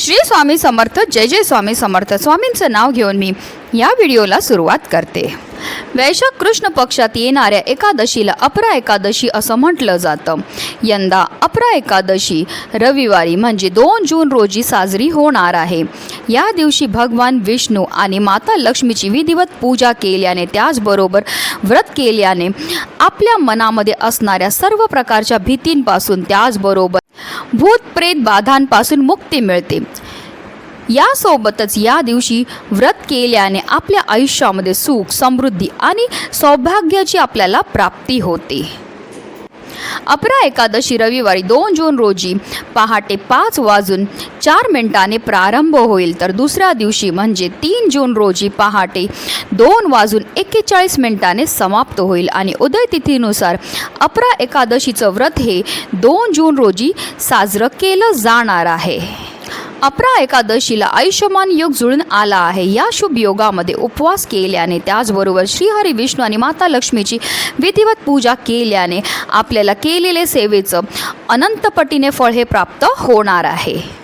श्री स्वामी समर्थ जय जय स्वामी समर्थ. स्वामींचं नाव घेऊन मी या व्हिडिओला सुरुवात करते. वैशाख कृष्ण पक्षात येणाऱ्या एकादशीला अपरा एकादशी असं म्हटलं जातं. यंदा अपरा एकादशी रविवारी म्हणजे दोन जून रोजी साजरी होणार आहे. या दिवशी भगवान विष्णू आणि माता लक्ष्मीची विधिवत पूजा केल्याने त्याचबरोबर व्रत केल्याने आपल्या मनामध्ये असणाऱ्या सर्व प्रकारच्या भीतींपासून त्याचबरोबर भूत प्रेत बाधांपासून मुक्ती मिळते. यासोबतच या दिवशी व्रत केल्याने आपल्या आयुष्यामध्ये सुख समृद्धी आणि सौभाग्याची आपल्याला प्राप्ती होते. अपरा एकादशी रविवारी दोन जून रोजी पहाटे पाच वाजून चार मिनिटाने प्रारंभ होईल. तर दुसऱ्या दिवशी म्हणजे तीन जून रोजी पहाटे दोन वाजून एक्केचाळीस मिनिटाने समाप्त होईल आणि उदयतिथीनुसार अपरा एकादशीचं व्रत हे दोन जून रोजी साजरं केलं जाणार आहे. अपरा एकादशीला आयुष्यमान योग जुळून आला आहे. या शुभ योगामध्ये उपवास केल्याने त्याचबरोबर श्रीहरी विष्णू आणि माता लक्ष्मीची विधिवत पूजा केल्याने आपल्याला केलेले सेवेचं अनंतपटीने फळ हे प्राप्त होणार आहे.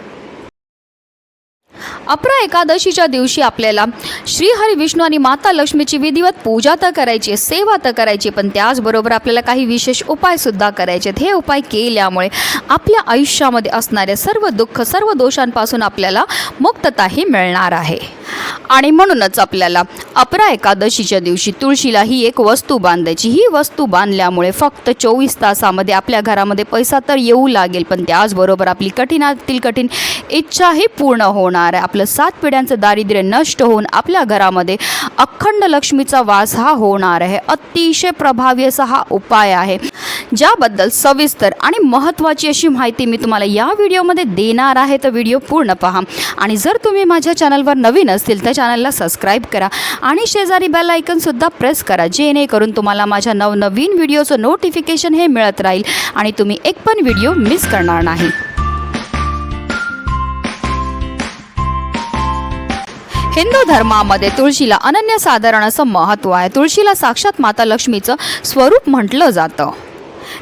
अपरा एकादशीच्या दिवशी आपल्याला श्रीहरी विष्णू आणि माता लक्ष्मीची विधिवत पूजा तर करायची आहे, सेवा तर करायची पण त्याचबरोबर आपल्याला काही विशेष उपायसुद्धा करायचे आहेत. हे उपाय केल्यामुळे आपल्या आयुष्यामध्ये असणाऱ्या सर्व दुःख सर्व दोषांपासून आपल्याला मुक्तताही मिळणार आहे. आणि म्हणूनच आपल्याला अपरा एकादशीच्या दिवशी तुळशीला ही एक वस्तू बांधायची. ही वस्तू बांधल्यामुळे फक्त चोवीस तासामध्ये आपल्या घरामध्ये पैसा तर येऊ लागेल पण त्याचबरोबर आपली कठीणातील कठीण इच्छाही पूर्ण होणार आहे. आपलं सात पिढ्यांचं दारिद्र्य नष्ट होऊन आपल्या घरामध्ये अखंड लक्ष्मीचा वास हा होणार आहे. अतिशय प्रभावी असा हा उपाय आहे. ज्याबद्दल सविस्तर आणि महत्त्वाची अशी माहिती मी तुम्हाला या व्हिडिओमध्ये देणार आहे. तर व्हिडिओ पूर्ण पहा. आणि जर तुम्ही माझ्या चॅनलवर नवीन असतील तर चॅनलला सबस्क्राईब करा. आणि शेजारी बेल आयकनसुद्धा प्रेस करा जेणेकरून तुम्हाला माझ्या नवनवीन व्हिडिओचं नोटिफिकेशन हे मिळत राहील आणि तुम्ही एक पण व्हिडिओ मिस करणार नाही. हिंदू धर्मामध्ये तुळशीला अनन्यसाधारण असं महत्त्व आहे. तुळशीला साक्षात माता लक्ष्मीचं स्वरूप म्हटलं जातं.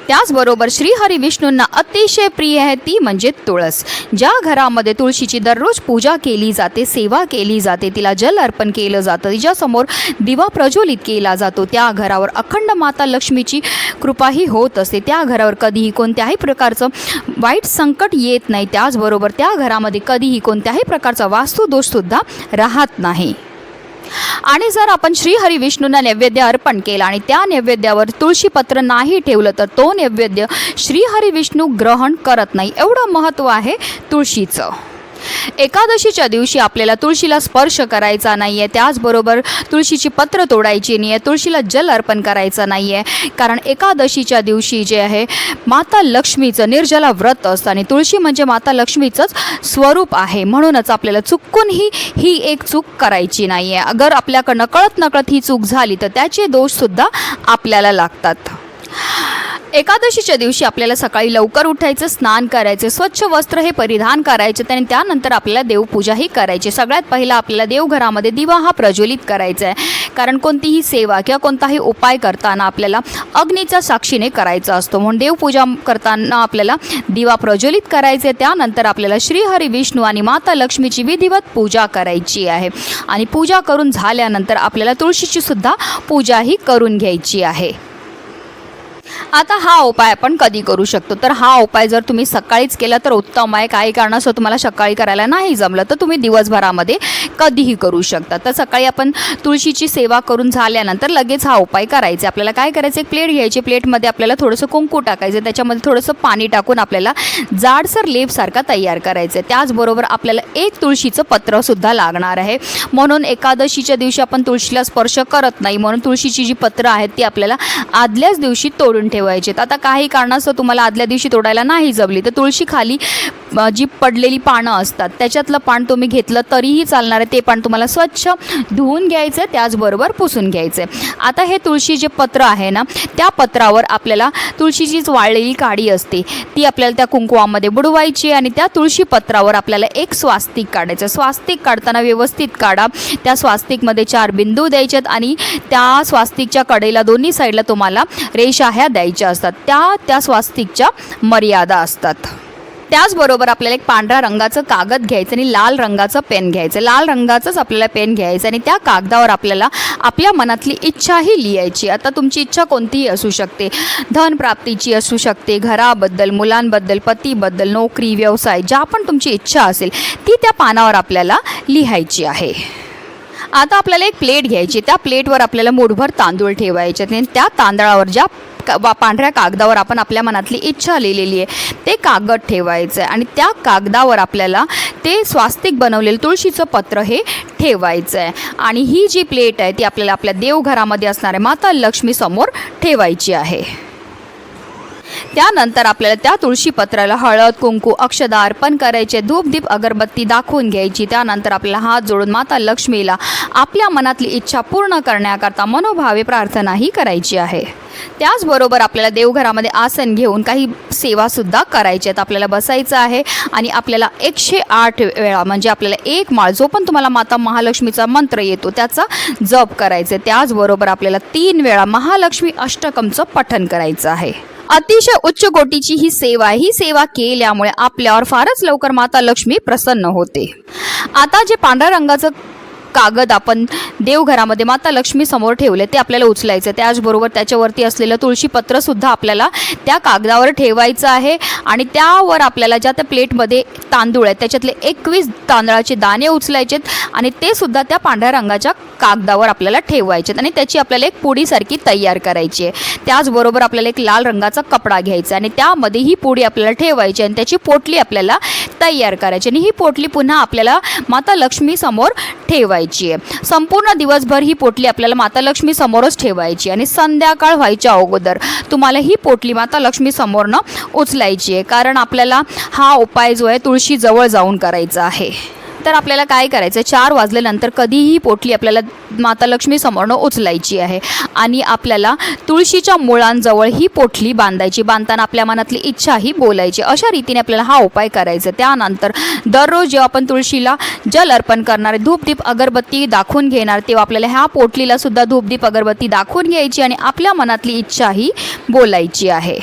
त्याचबरोबर श्रीहरी विष्णूंना अतिशय प्रिय आहे ती म्हणजे तुळस. ज्या घरामध्ये तुळशीची दररोज पूजा केली जाते सेवा केली जाते तिला जल अर्पण केलं जातं तिच्यासमोर दिवा प्रज्वलित केला जातो त्या घरावर अखंड माता लक्ष्मीची कृपाही होत असते. त्या घरावर कधीही कोणत्याही प्रकारचं वाईट संकट येत नाही. त्याचबरोबर त्या घरामध्ये कधीही कोणत्याही प्रकारचा वास्तुदोषसुद्धा राहत नाही. आणि जर आपण श्रीहरी विष्णूंना नैवेद्य अर्पण केला आणि त्या नैवेद्यावर तुळशीपत्र नाही ठेवलं तर तो नैवेद्य श्रीहरी विष्णू ग्रहण करत नाही. एवढं महत्त्व आहे तुळशीचं. एकादशीच्या दिवशी आपल्याला तुळशीला स्पर्श करायचा नाही आहे त्याचबरोबर तुळशीची पत्र तोडायची नाही आहे तुळशीला जल अर्पण करायचं नाही आहे कारण एकादशीच्या दिवशी जे आहे माता लक्ष्मीचं निर्जला व्रत असतं आणि तुळशी म्हणजे माता लक्ष्मीचंच स्वरूप आहे. म्हणूनच आपल्याला चुकूनही ही एक चूक करायची नाही आहे अगर आपल्याकडनं कळत नकळत ही चूक झाली तर त्याचे दोषसुद्धा आपल्याला लागतात. एकादशीच्या दिवशी आपल्याला सकाळी लवकर उठायचं स्नान करायचं स्वच्छ वस्त्र हे परिधान करायचे आणि त्यानंतर आपल्याला देवपूजाही करायची. सगळ्यात पहिला आपल्याला देवघरामध्ये दिवा हा प्रज्वलित करायचा आहे. कारण कोणतीही सेवा किंवा कोणताही उपाय करताना आपल्याला अग्नीच्या साक्षीने करायचा असतो. म्हणून देवपूजा करताना आपल्याला दिवा प्रज्वलित करायचे. त्यानंतर आपल्याला श्रीहरी विष्णू आणि माता लक्ष्मीची विधिवत पूजा करायची आहे. आणि पूजा करून झाल्यानंतर आपल्याला तुळशीची सुद्धा पूजाही करून घ्यायची आहे. आता हा उपाय आपण कधी करू शकतो? तर हा उपाय जर तुम्ही सकाळीच केला तर उत्तम आहे. काही कारणास्तव तुम्हाला सकाळी करायला नाही जमलं तर तुम्ही दिवसभरामध्ये कधीही करू शकता. तर सकाळी आपण तुळशीची सेवा करून झाल्यानंतर लगेच हा उपाय करायचा आपल्याला काय करायचं एक प्लेट घ्यायची. प्लेटमध्ये आपल्याला थोडंसं कुंकू टाकायचं त्याच्यामध्ये थोडंसं पाणी टाकून आपल्याला जाडसर लेपसारखा तयार करायचं आहे. त्याचबरोबर आपल्याला एक तुळशीचं पत्रसुद्धा लागणार आहे. म्हणून एकादशीच्या दिवशी आपण तुळशीला स्पर्श करत नाही. म्हणून तुळशीची जी पत्रं आहेत ती आपल्याला आदल्याच दिवशी तोडून करून ठेवायचेत. आता काही कारणास्तव तुम्हाला आदल्या दिवशी तोडायला नाही जमली. तर तुळशी खाली जी पडलेली पानं असतात त्याच्यातलं पान तुम्ही घेतलं तरीही चालणार आहे. ते पान तुम्हाला स्वच्छ धुवून घ्यायचं आहे त्याचबरोबर पुसून घ्यायचं आहे आता हे तुळशी जे पत्र आहे ना त्या पत्रावर आपल्याला तुळशीचीच वाळलेली काडी असते ती आपल्याला त्या कुंकुवामध्ये बुडवायची आणि त्या तुळशी पत्रावर आपल्याला एक स्वास्तिक काढायचं स्वास्तिक काढताना व्यवस्थित काढा. त्या स्वास्तिकमध्ये चार बिंदू द्यायच्यात आणि त्या स्वास्तिकच्या कडेला दोन्ही साईडला तुम्हाला रेषा ह्या द्यायच्या असतात. त्या त्या स्वास्तिकच्या मर्यादा असतात. त्याचबरोबर आपल्याला एक पांढऱ्या रंगाचं कागद घ्यायचं आणि लाल रंगाचं पेन घ्यायचं. लाल रंगाचंच आपल्याला पेन घ्यायचं आणि त्या कागदावर आपल्याला आपल्या मनातली इच्छाही लिहायची. आता तुमची इच्छा कोणतीही असू शकते. धनप्राप्तीची असू शकते घराबद्दल मुलांबद्दल पतीबद्दल नोकरी व्यवसाय ज्या पण तुमची इच्छा असेल ती त्या पानावर आपल्याला लिहायची आहे. आता आपल्याला एक प्लेट घ्यायची त्या प्लेटवर आपल्याला मुठभर तांदूळ ठेवायचे आणि त्या तांदळावर ज्या वा- पांढऱ्या कागदावर आपण आपल्या मनातली इच्छा लिहिलेली आहे. ते कागद ठेवायचं आहे. आणि त्या कागदावर आपल्याला ते स्वास्तिक बनवलेलं तुळशीचं पत्र हे ठेवायचं आहे. आणि ही जी प्लेट आहे ती आपल्याला आपल्या देवघरामध्ये असणाऱ्या माता लक्ष्मीसमोर ठेवायची आहे. त्यानंतर आपल्याला त्या तुळशी पत्राला हळद कुंकू अक्षदा अर्पण करायचे धूपदीप अगरबत्ती दाखवून घ्यायची. त्यानंतर आपल्याला हात जोडून माता लक्ष्मीला आपल्या मनातली इच्छा पूर्ण करण्याकरता मनोभावे प्रार्थनाही करायची आहे. त्याचबरोबर आपल्याला देवघरामध्ये आसन घेऊन काही सेवासुद्धा करायची आहेत. आपल्याला बसायचं आहे आणि आपल्याला एकशे आठ वेळा म्हणजे आपल्याला एक माळ जो पण तुम्हाला माता महालक्ष्मीचा मंत्र येतो त्याचा जप करायचा आहे. त्याचबरोबर आपल्याला तीन वेळा महालक्ष्मी अष्टकमचं पठण करायचं आहे. अतिशय उच्च कोटीची ही सेवा आहे. ही सेवा केल्यामुळे आपल्यावर फारच लवकर माता लक्ष्मी प्रसन्न होते. आता जे पांढऱ्या रंगाचं कागद आपण देवघरामध्ये माता लक्ष्मी समोर ठेवले ते आपल्याला उचलायचं. आहे. त्याचबरोबर त्याच्यावरती असलेलं तुळशीपत्रसुद्धा आपल्याला त्या कागदावर ठेवायचं आहे. आणि त्यावर आपल्याला ज्या त्या प्लेटमध्ये तांदूळ आहेत त्याच्यातले एकवीस तांदळाचे दाणे उचलायचे आणि ते सुद्धा त्या पांढऱ्या रंगाच्या कागदावर आपल्याला ठेवायचे आणि त्याची आपल्याला एक पुडीसारखी तयार करायची आहे. त्याचबरोबर आपल्याला एक लाल रंगाचा कपडा घ्यायचा आणि त्यामध्ये ही पुडी आपल्याला ठेवायची आणि त्याची पोटली आपल्याला तयार करायची आणि ही पोटली पुन्हा आपल्याला माता लक्ष्मी समोर ठेवायची आहे. संपूर्ण दिवसभर ही पोटली आपल्याला माता लक्ष्मी समोरच ठेवायची आणि संध्याकाळ व्हायच्या अगोदर तुम्हाला ही पोटली माता लक्ष्मी समोरनं उचलायची आहे. कारण आपल्याला हा उपाय जो आहे तुळशी जवळ जाऊन करायचा आहे. तर आपल्याला काय करायचं चार वाजल्यानंतर कधीही पोटली आपल्याला माता लक्ष्मी समोरनं उचलायची आहे. आणि आपल्याला तुळशीच्या मुळांजवळ ही पोटली बांधायची बांधताना आपल्या मनातली इच्छा ही बोलायची. अशा रीतीने आपल्याला हा उपाय करायचा. त्यानंतर दररोज जेव्हा आपण तुळशीला जल अर्पण करणार धूपदीप अगरबत्ती दाखवून घेणार तेव्हा आपल्याला ह्या पोटलीला सुद्धा धूपदीप अगरबत्ती दाखवून घ्यायची आणि आपल्या मनातली इच्छा ही बोलायची आहे.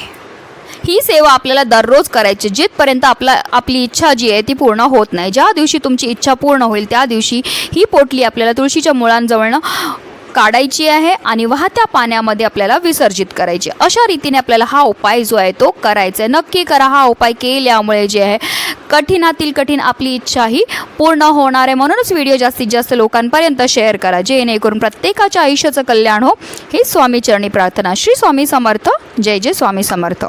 ही सेवा आपल्याला दररोज करायची जिथपर्यंत आपला आपली इच्छा जी आहे ती पूर्ण होत नाही. ज्या दिवशी तुमची इच्छा पूर्ण होईल त्या दिवशी ही पोटली आपल्याला तुळशीच्या मुळांजवळनं काढायची आहे आणि वाहत्या पाण्यामध्ये आपल्याला विसर्जित करायची अशा रीतीने आपल्याला हा उपाय जो आहे तो करायचा आहे. नक्की करा. हा उपाय केल्यामुळे जे आहे कठीणातील कठीण आपली इच्छा ही पूर्ण होणार आहे. म्हणूनच व्हिडिओ जास्तीत जास्त लोकांपर्यंत शेअर करा. जेणेकरून प्रत्येकाच्या आयुष्याचं कल्याण हो. ही स्वामी चरणी प्रार्थना. श्री स्वामी समर्थ. जय जय स्वामी समर्थ.